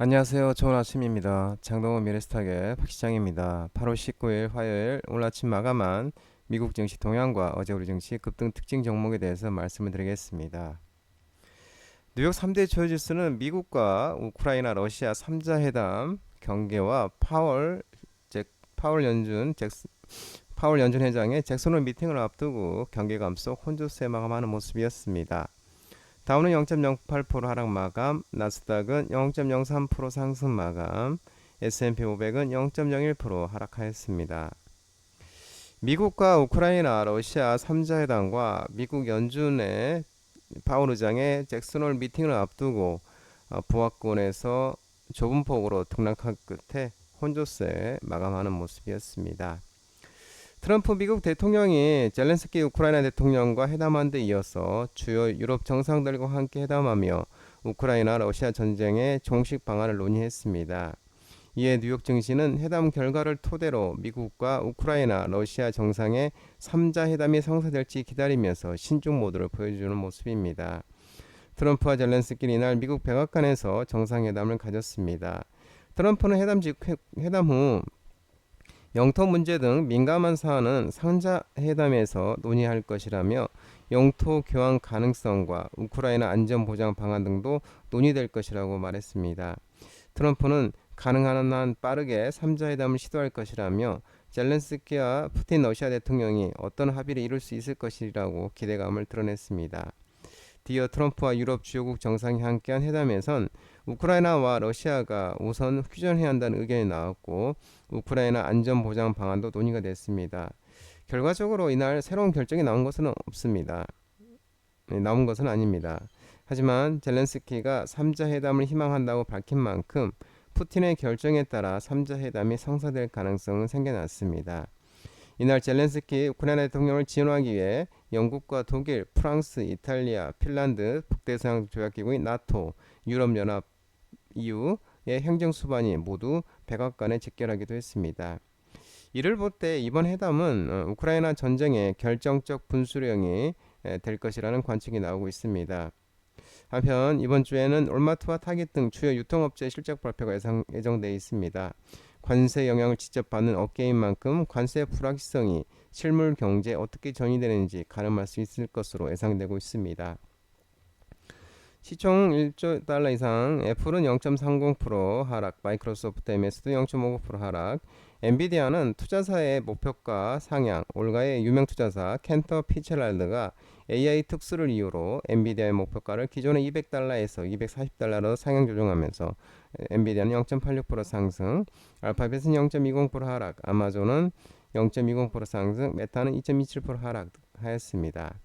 안녕하세요. 좋은 아침입니다. 장동원 미래스탁의 박 시장입니다. 8월 19일 화요일 오늘 아침 마감한 미국 증시 동향과 어제 우리 증시 급등 특징 종목에 대해서 말씀을 드리겠습니다. 뉴욕 3대 주요 지수는 미국과 우크라이나 러시아 3자 회담 경계와 파월 잭 파월 연준 잭 파월 연준 회장의 잭슨홀 미팅을 앞두고 경계 감속 혼조세 마감하는 모습이었습니다. 다우는 0.08% 하락 마감, 나스닥은 0.03% 상승 마감, S&P 500은 0.01% 하락하였습니다. 미국과 우크라이나, 러시아 3자 회담과 미국 연준의 파월 의장의 잭슨홀 미팅을 앞두고 어, 부하권에서 좁은 폭으로 등락한 끝에 혼조세 마감하는 모습이었습니다. 트럼프 미국 대통령이 젤렌스키 우크라이나 대통령과 회담한 데 이어서 주요 유럽 정상들과 함께 회담하며 우크라이나 러시아 전쟁의 종식 방안을 논의했습니다. 이에 뉴욕 증시는 회담 결과를 토대로 미국과 우크라이나 러시아 정상의 3자 회담이 성사될지 기다리면서 신중 모드를 보여주는 모습입니다. 트럼프와 젤렌스키는 이날 미국 백악관에서 정상회담을 가졌습니다. 트럼프는 회담 직 회담 후 영토 문제 등 민감한 사안은 상자 회담에서 논의할 것이라며 영토 교환 가능성과 우크라이나 안전 보장 방안 등도 논의될 것이라고 말했습니다. 트럼프는 가능한 한 빠르게 3자 회담을 시도할 것이라며 젤렌스키와 푸틴 러시아 대통령이 어떤 합의를 이룰 수 있을 것이라고 기대감을 드러냈습니다. 뒤어 트럼프와 유럽 주요국 정상이 함께한 회담에선 우크라이나와 러시아가 우선 휴전해야 한다는 의견이 나왔고 우크라이나 안전 보장 방안도 논의가 됐습니다. 결과적으로 이날 새로운 결정이 나온 것은 없습니다. 네, 나온 것은 아닙니다. 하지만 젤렌스키가 3자 회담을 희망한다고 밝힌 만큼 푸틴의 결정에 따라 3자 회담이 성사될 가능성은 생겨났습니다. 이날 젤렌스키 우크라이나 대통령을 지원하기 위해 영국과 독일, 프랑스, 이탈리아, 핀란드, 북대서양 조약기구인 나토, 유럽연합, EU의 행정수반이 모두 백악관에 직결하기도 했습니다. 이를 볼 때 이번 회담은 어, 우크라이나 전쟁의 결정적 분수령이 될 것이라는 관측이 나오고 있습니다. 한편 이번 주에는 올마트와 타깃 등 주요 유통업체 실적 발표가 예상, 예정돼 있습니다. 관세 영향을 직접 받는 업계인 만큼 관세 불확실성이 실물 경제에 어떻게 전이되는지 가늠할 수 있을 것으로 예상되고 있습니다. 시총 1조 달러 이상, 애플은 0.30% 하락, 마이크로소프트 MS도 0.59% 하락, 엔비디아는 투자사의 목표가 상향, 올가의 유명 투자사 켄터 피첼랄드가 AI 특수를 이유로 엔비디아의 목표가를 기존의 200달러에서 240달러로 상향 조정하면서 엔비디아는 0.86% 상승, 알파벳은 0.20% 하락, 아마존은 0.20% 상승, 메타는 2.27% 하락하였습니다.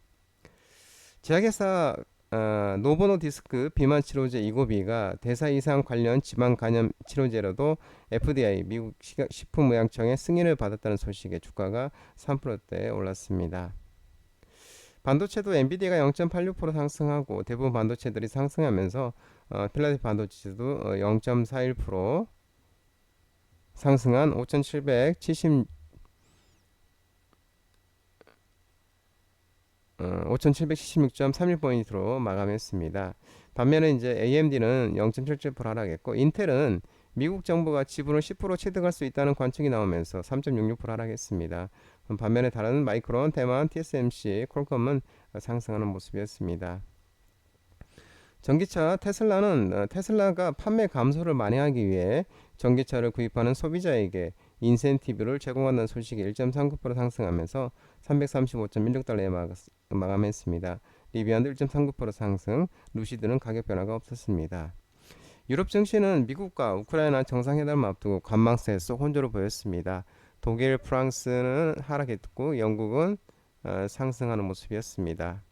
제약회사 어, 노보노 디스크 비만 치료제 이고비가 대사 이상 관련 지방 간염 치료제로도 FDA 미국 식품의약청의 승인을 받았다는 소식에 주가가 3%대 올랐습니다. 반도체도 엔비디아가 0.86% 상승하고 대부분 반도체들이 상승하면서 어, 필라델 반도체도 어, 0.41% 상승한 5,770 어, 5,776.31포인트로 마감했습니다. 반면에 이제 AMD는 0.77% 하락했고 인텔은 미국 정부가 지분을 10% 취득할 수 있다는 관측이 나오면서 3.66% 하락했습니다. 반면에 다른 마이크론, 대만, TSMC, 퀄컴은 상승하는 모습이었습니다. 전기차 테슬라는 어, 테슬라가 판매 감소를 만회하기 위해 전기차를 구입하는 소비자에게 인센티브를 제공한다는 소식이 1.39% 상승하면서 335.16달러에 마감했습니다. 리비안도 1.39% 상승, 루시드는 가격 변화가 없었습니다. 유럽 증시는 미국과 우크라이나 정상회담을 앞두고 관망세 속 혼조를 보였습니다. 독일, 프랑스는 하락했고 영국은 어, 상승하는 모습이었습니다.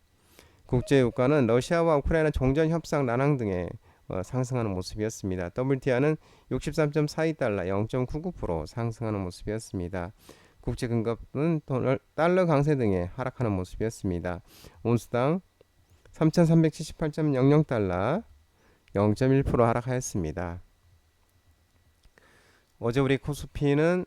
국제유가는 러시아와 우크라이나 종전 협상 난항 등에 어, 상승하는 모습이었습니다. WTI는 63.42달러 0.99% 상승하는 모습이었습니다. 국제 금값은 달러 강세 등에 하락하는 모습이었습니다. 온수당 3,378.00달러 0.1% 하락하였습니다. 어제 우리 코스피는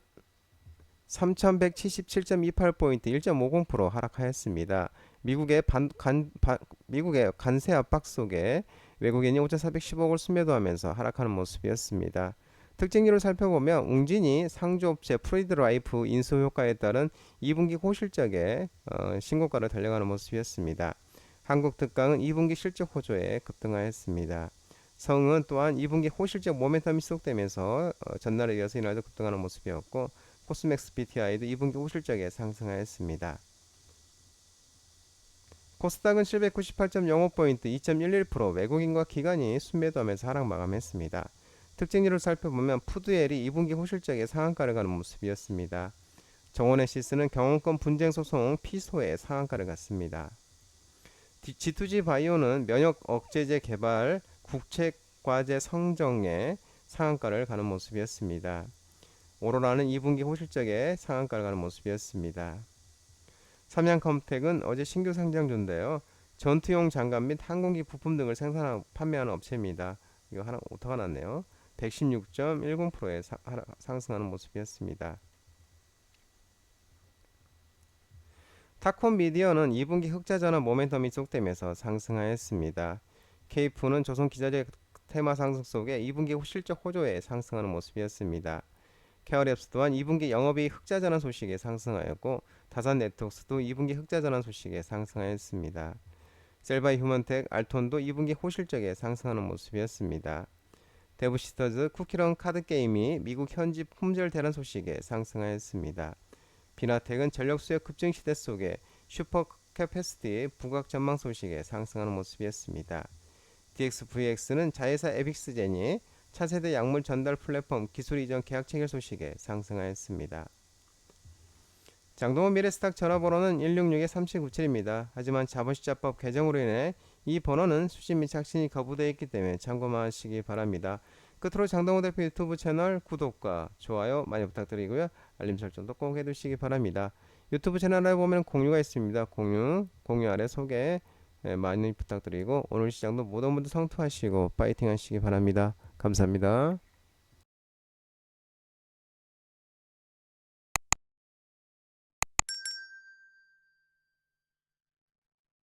3,177.28포인트 1.50% 하락하였습니다. 미국의 반, 간, 바, 미국의 관세 압박 속에 외국인이 5,410억을 순매도하면서 하락하는 모습이었습니다. 특징률을 살펴보면 웅진이 상조업체 프리드라이프 인수 효과에 따른 2분기 호실적에 어, 신고가를 달려가는 모습이었습니다. 한국특강은 2분기 실적 호조에 급등하였습니다. 성은 또한 2분기 호실적 모멘텀이 지속되면서 어, 전날에 이어서 이날도 급등하는 모습이었고 코스맥스 BTI도 2분기 호실적에 상승하였습니다. 코스닥은 798.05포인트 2.11% 외국인과 기관이 순매도하면서 하락 마감했습니다. 특징률을 살펴보면 푸드엘이 2분기 호실적에 상한가를 가는 모습이었습니다. 정원의 시스는 경영권 분쟁 소송 피소에 상한가를 갔습니다. G2G 바이오는 면역 억제제 개발 국책 과제 성정에 상한가를 가는 모습이었습니다. 오로라는 2분기 호실적에 상한가를 가는 모습이었습니다. 삼양컴텍은 어제 신규 상장주인데요. 전투용 장갑 및 항공기 부품 등을 생산하고 판매하는 업체입니다. 이거 하나 오타가 났네요. 116.10%에 상승하는 모습이었습니다. 타콤 미디어는 2분기 흑자 전환 모멘텀이 지속되면서 상승하였습니다. 케이프는 조선 기자재 테마 상승 속에 2분기 실적 호조에 상승하는 모습이었습니다. 케어랩스 또한 2분기 영업이익 흑자 전환 소식에 상승하였고 다산 네트워크스도 2분기 흑자 전환 소식에 상승하였습니다. 셀바이 휴먼텍, 알톤도 2분기 호실적에 상승하는 모습이었습니다. 데브시스터즈, 쿠키런 카드게임이 미국 현지 품절 대란 소식에 상승하였습니다. 비나텍은 전력 수요 급증 시대 속에 슈퍼 캐패시티 부각 전망 소식에 상승하는 모습이었습니다. DXVX는 자회사 에빅스젠이 차세대 약물 전달 플랫폼 기술 이전 계약 체결 소식에 상승하였습니다. 장동원 미래스탁 전화번호는 166-3797입니다. 하지만 자본시장법 개정으로 인해 이 번호는 수신 및 착신이 거부되어 있기 때문에 참고만 하시기 바랍니다. 끝으로 장동호 대표 유튜브 채널 구독과 좋아요 많이 부탁드리고요. 알림 설정도 꼭 해두시기 바랍니다. 유튜브 채널에 보면 공유가 있습니다. 공유, 공유 아래 소개 예, 많이 부탁드리고 오늘 시장도 모든 분들 성투하시고 파이팅 하시기 바랍니다. 감사합니다.